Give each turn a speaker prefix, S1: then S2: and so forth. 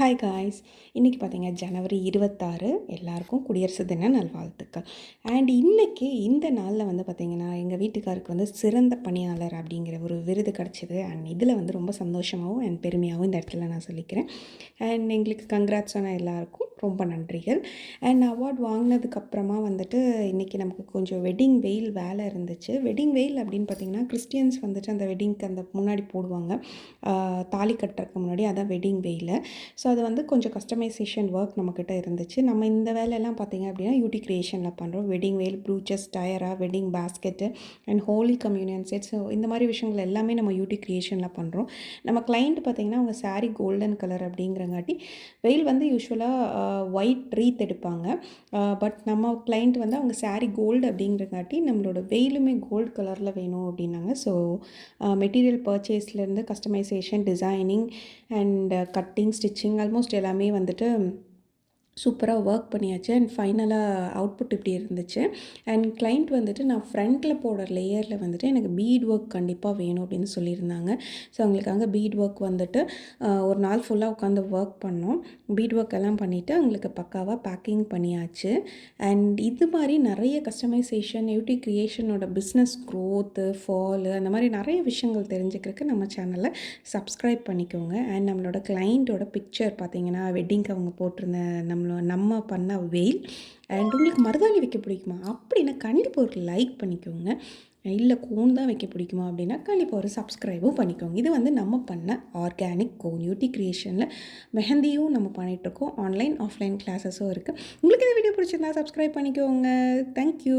S1: Hi guys இன்றைக்கி பார்த்தீங்க ஜனவரி இருபத்தாறு. எல்லாருக்கும் குடியரசு தின நல்வாழ்த்துக்கள். அண்ட் இன்றைக்கி இந்த நாளில் வந்து பார்த்திங்கன்னா எங்கள் வீட்டுக்காருக்கு வந்து சிறந்த பணியாளர் அப்படிங்கிற ஒரு விருது கிடச்சிது. அண்ட் இதில் வந்து ரொம்ப சந்தோஷமாகவும் அண்ட் பெருமையாகவும் இந்த இடத்துல நான் சொல்லிக்கிறேன். அண்ட் எங்களுக்கு கங்க்ராட்ஸ் ஆன எல்லாருக்கும். ரொம்ப நன்றிகள். அண்ட் அவார்ட் வாங்கினதுக்கப்புறமா வந்துட்டு இன்றைக்கி நமக்கு கொஞ்சம் வெட்டிங் வெயில் வேலை இருந்துச்சு. வெட்டிங் வெயில் அப்படின்னு பார்த்திங்கன்னா கிறிஸ்டியன்ஸ் வந்துட்டு அந்த வெட்டிங்க்கு அந்த முன்னாடி போடுவாங்க. தாலி கட்டுறதுக்கு முன்னாடி அதான் வெட்டிங் வெயில் ஸோ அது வந்து கொஞ்சம் கஸ்டமைசேஷன் ஒர்க் நம்மக்கிட்ட இருந்துச்சு. நம்ம இந்த வேலையெல்லாம் பார்த்திங்க அப்படின்னா யூடி க்ரியேஷனில் பண்ணுறோம் wedding veil brooches tiara wedding basket and holy communion sets இந்த மாதிரி விஷயங்கள் எல்லாமே நம்ம யூடி க்ரியேஷனில் பண்ணுறோம் நம்ம கிளைண்ட் பார்த்திங்கன்னா அவங்க சாரீ கோல்டன் கலர் அப்படிங்கிறங்காட்டி வெயில் வந்து யூஸ்வலாக ஒயிட் ரீத் எடுப்பாங்க. பட் நம்ம கிளைண்ட் வந்து அவங்க சாரீ கோல்டு அப்படிங்கிறங்காட்டி நம்மளோட வெயிலுமே கோல்டு கலரில் வேணும் அப்படின்னாங்க. So material பர்ச்சேஸ்லேருந்து customisation designing and cutting stitching almost எல்லாமே வந்துட்டு சூப்பராக ஒர்க் பண்ணியாச்சு. அண்ட் ஃபைனலாக அவுட்புட் இப்படி இருந்துச்சு. அண்ட் கிளைண்ட் வந்துட்டு நான் ஃப்ரண்ட்டில் போடுற லேயரில் வந்துட்டு எனக்கு பீட் ஒர்க் கண்டிப்பாக வேணும் அப்படின்னு சொல்லியிருந்தாங்க. ஸோ அவங்களுக்காக பீட் ஒர்க் வந்துட்டு ஒரு நாள் ஃபுல்லாக உட்காந்து ஒர்க் பண்ணோம். பீட் ஒர்க் எல்லாம் பண்ணிவிட்டு அவங்களுக்கு பக்காவாக பேக்கிங் பண்ணியாச்சு. அண்ட் இது மாதிரி நிறைய கஸ்டமைசேஷன் யூடி க்ரியேஷனோட பிஸ்னஸ் க்ரோத்து ஃபாலு அந்த மாதிரி நிறைய விஷயங்கள் தெரிஞ்சுக்கிறதுக்கு நம்ம சேனலை சப்ஸ்கிரைப் பண்ணிக்கோங்க. அண்ட் நம்மளோட கிளைண்ட்டோட பிக்சர் பார்த்தீங்கன்னா வெட்டிங்க்கு அவங்க போட்டிருந்த நம்மளோட நம்ம பண்ண வெயில். அண்ட் உங்களுக்கு மருதாணி வைக்க பிடிக்குமா? அப்படின்னா கண்டிப்பாக ஒரு லைக் பண்ணிக்கோங்க. இல்லை கோன் தான் வைக்க பிடிக்குமா அப்படின்னா கண்டிப்பாக ஒரு சப்ஸ்கிரைபும் பண்ணிக்கோங்க. இது வந்து நம்ம பண்ண ஆர்கானிக் கோன் யூட்டி க்ரியேஷனில் மெஹந்தியும் நம்ம பண்ணிகிட்ருக்கோம் ஆன்லைன் ஆஃப்லைன் கிளாஸஸும் இருக்குது உங்களுக்கு இந்த வீடியோ பிடிச்சிருந்தா சப்ஸ்கிரைப் பண்ணிக்கோங்க. தேங்க்யூ